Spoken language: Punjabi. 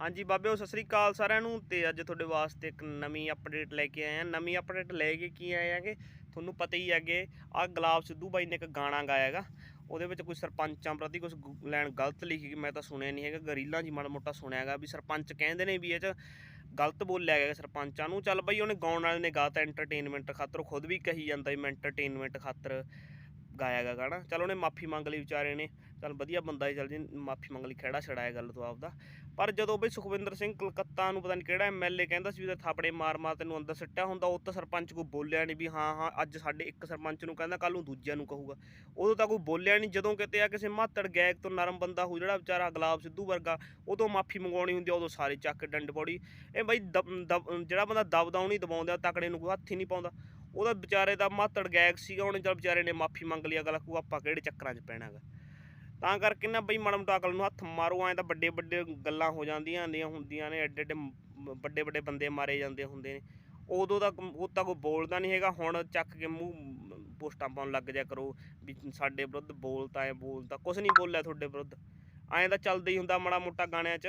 ਹਾਂਜੀ ਬਾਬਿਓ, ਸਤਿ ਸ੍ਰੀ ਅਕਾਲ ਸਾਰਿਆਂ ਨੂੰ ਤੇ ਅੱਜ ਤੁਹਾਡੇ ਵਾਸਤੇ ਇੱਕ ਨਵੀਂ ਅਪਡੇਟ ਲੈ ਕੇ ਆਏ ਆ ਨਵੀਂ ਅਪਡੇਟ ਲੈ ਕੇ ਕੀ ਆਏ ਆਗੇ ਤੁਹਾਨੂੰ ਪਤਾ ਹੀ ਹੈਗੇ ਆ ਗੁਲਾਬ ਸਿੱਧੂ ਬਾਈ ਨੇ ਇੱਕ ਗਾਣਾ ਗਾਇਆ ਹੈਗਾ। ਉਹਦੇ ਵਿੱਚ ਕੋਈ ਸਰਪੰਚਾਂ ਪ੍ਰਤੀ ਕੁਝ ਲੈਣ ਗਲਤ ਲਿਖੀ ਮੈਂ ਤਾਂ ਸੁਣਿਆ ਨਹੀਂ ਹੈਗਾ। ਗਰੀਲਾਂ ਜੀ ਮਾੜਾ ਮੋਟਾ ਸੁਣਿਆ ਹੈਗਾ ਵੀ ਸਰਪੰਚ ਕਹਿੰਦੇ ਨੇ ਵੀ ਇਹ ਚ ਗਲਤ ਬੋਲਿਆ ਗਿਆ ਸਰਪੰਚਾਂ ਨੂੰ। ਚੱਲ ਬਈ, ਉਹਨੇ ਗਾਉਣ ਵਾਲੇ ਨੇ ਗਾਤਾ ਐਂਟਰਟੇਨਮੈਂਟ ਖਾਤਰ। ਉਹ ਖੁਦ ਵੀ ਕਹੀ ਜਾਂਦਾ ਮੈਂ ਐਂਟਰਟੇਨਮੈਂਟ ਖਾਤਰ ਗਾਇਆ ਗਾ ਗਾਣਾ। ਚਲ ਉਹਨੇ ਮਾਫੀ ਮੰਗ ਲਈ ਵਿਚਾਰੇ ਨੇ। ਚਲ ਵਧੀਆ ਬੰਦਾ ਹੀ ਚਲ ਜੀ, ਮਾਫੀ ਮੰਗ ਲਈ ਖੜਾ ਛੜਾਇਆ ਗੱਲ ਤੋਂ ਆਪਦਾ। ਪਰ ਜਦੋਂ ਬਈ ਸੁਖਵਿੰਦਰ ਸਿੰਘ ਕਲਕੱਤਾ ਨੂੰ ਪਤਾ ਨਹੀਂ ਕਿਹੜਾ ਐਮਐਲਏ ਕਹਿੰਦਾ ਸੀ ਵੀ ਤੇ ਥਾਪੜੇ ਮਾਰ ਮਾਰ ਤੈਨੂੰ ਅੰਦਰ ਸਿੱਟਿਆ ਹੁੰਦਾ, ਉਹ ਤਾਂ ਸਰਪੰਚ ਕੋਈ ਬੋਲਿਆ ਨਹੀਂ ਵੀ ਹਾਂ ਹਾਂ, ਅੱਜ ਸਾਡੇ ਇੱਕ ਸਰਪੰਚ ਨੂੰ ਕਹਿੰਦਾ ਕੱਲ ਨੂੰ ਦੂਜਿਆਂ ਨੂੰ ਕਹੂਗਾ। ਉਦੋਂ ਤਾਂ ਕੋਈ ਬੋਲਿਆ ਨਹੀਂ ਜਦੋਂ ਕਿਤੇ ਆ ਕਿਸੇ ਮਾਤੜ ਗੈਗ ਤੋਂ ਨਰਮ ਬੰਦਾ ਹੋ ਜਿਹੜਾ ਵਿਚਾਰਾ ਗੁਲਾਬ ਸਿੱਧੂ ਵਰਗਾ, ਉਦੋਂ ਮਾਫੀ ਮੰਗਵਾਉਣੀ ਹੁੰਦੀ ਉਦੋਂ ਸਾਰੇ ਚੱਕ ਕੇ ਡੰਡ ਪੌੜੀ। ਇਹ ਬਈ ਦਬ- ਦਬ- ਜਿਹੜਾ ਬੰਦਾ ਦਬਦਾ ਉਹ ਨਹੀਂ ਦਬਾਉਂਦਾ, ਤਕੜੇ ਨੂੰ ਕੋਈ ਹੱਥ ਹੀ ਨਹੀਂ ਪਾਉਂਦਾ। ਉਹਦਾ ਵਿਚਾਰੇ ਦਾ ਮਾਤੜ ਗੈਗ ਸੀਗਾ, ਉਹਨੇ ਚਲ ਵਿਚਾਰੇ ਨੇ ਮਾਫੀ ਮੰਗ ਲਈ, ਅਗਲਾ ਕੋ ਆਪਾਂ ਕਿਹੜੇ ਚੱਕਰਾਂ 'ਚ ਪੈਣਾਗਾ ਤਾਂ ਕਰਕੇ ਨਾ ਬਈ ਮਾੜਾ ਮੋਟਾ ਅਕਲ ਨੂੰ ਹੱਥ ਮਾਰੋ, ਐਂ ਤਾਂ ਵੱਡੇ ਵੱਡੇ ਗੱਲਾਂ ਹੋ ਜਾਂਦੀਆਂ ਹੁੰਦੀਆਂ ਹੁੰਦੀਆਂ ਨੇ ਐਡੇ ਐਡੇ ਵੱਡੇ ਵੱਡੇ ਬੰਦੇ ਮਾਰੇ ਜਾਂਦੇ ਹੁੰਦੇ ਨੇ। ਉਦੋਂ ਤੱਕ ਉਹ ਤਾਂ ਕੋਈ ਬੋਲਦਾ ਨਹੀਂ ਹੈਗਾ, ਹੁਣ ਚੱਕ ਕੇ ਮੂੰਹ, ਪੋਸਟਾਂ ਪਾਉਣ ਲੱਗ ਜਾ ਕਰੋ ਵੀ ਸਾਡੇ ਵਿਰੁੱਧ ਬੋਲਤਾ ਐ, ਬੋਲਤਾ ਕੁਝ ਨਹੀਂ ਬੋਲਿਆ ਤੁਹਾਡੇ ਵਿਰੁੱਧ। ਐਂ ਤਾਂ ਚੱਲਦਾ ਹੀ ਹੁੰਦਾ ਮਾੜਾ ਮੋਟਾ ਗਾਣਿਆਂ 'ਚ।